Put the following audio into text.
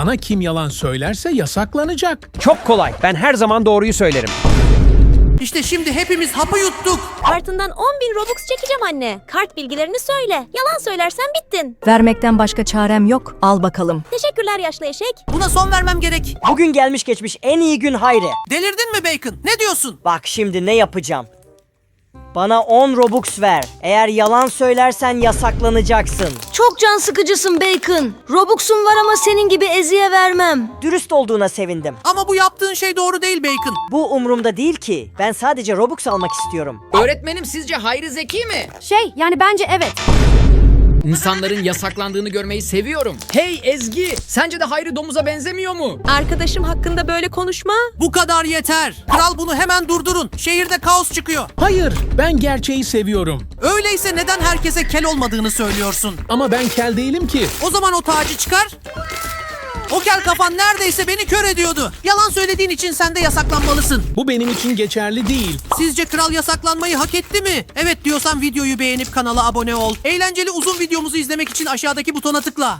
Bana kim yalan söylerse yasaklanacak. Çok kolay. Ben her zaman doğruyu söylerim. İşte şimdi hepimiz hapı yuttuk. Kartından 10 bin Robux çekeceğim anne. Kart bilgilerini söyle. Yalan söylersen bittin. Vermekten başka çarem yok. Al bakalım. Teşekkürler yaşlı eşek. Buna son vermem gerek. Bugün gelmiş geçmiş en iyi gün Hayri. Delirdin mi Bacon? Ne diyorsun? Bak şimdi ne yapacağım. Bana 10 Robux ver. Eğer yalan söylersen yasaklanacaksın. Çok can sıkıcısın Bacon. Robux'um var ama senin gibi eziye vermem. Dürüst olduğuna sevindim. Ama bu yaptığın şey doğru değil Bacon. Bu umurumda değil ki. Ben sadece Robux almak istiyorum. Öğretmenim sizce Hayri zeki mi? Şey yani bence evet. İnsanların yasaklandığını görmeyi seviyorum. Hey Ezgi, sence de Hayri domuza benzemiyor mu? Arkadaşım hakkında böyle konuşma. Bu kadar yeter. Kral bunu hemen durdurun. Şehirde kaos çıkıyor. Hayır, ben gerçeği seviyorum. Öyleyse neden herkese kel olmadığını söylüyorsun? Ama ben kel değilim ki. O zaman o tacı çıkar. O kel kafan neredeyse beni kör ediyordu. Yalan söylediğin için sen de yasaklanmalısın. Bu benim için geçerli değil. Sizce kral yasaklanmayı hak etti mi? Evet diyorsan videoyu beğenip kanala abone ol. Eğlenceli uzun videomuzu izlemek için aşağıdaki butona tıkla.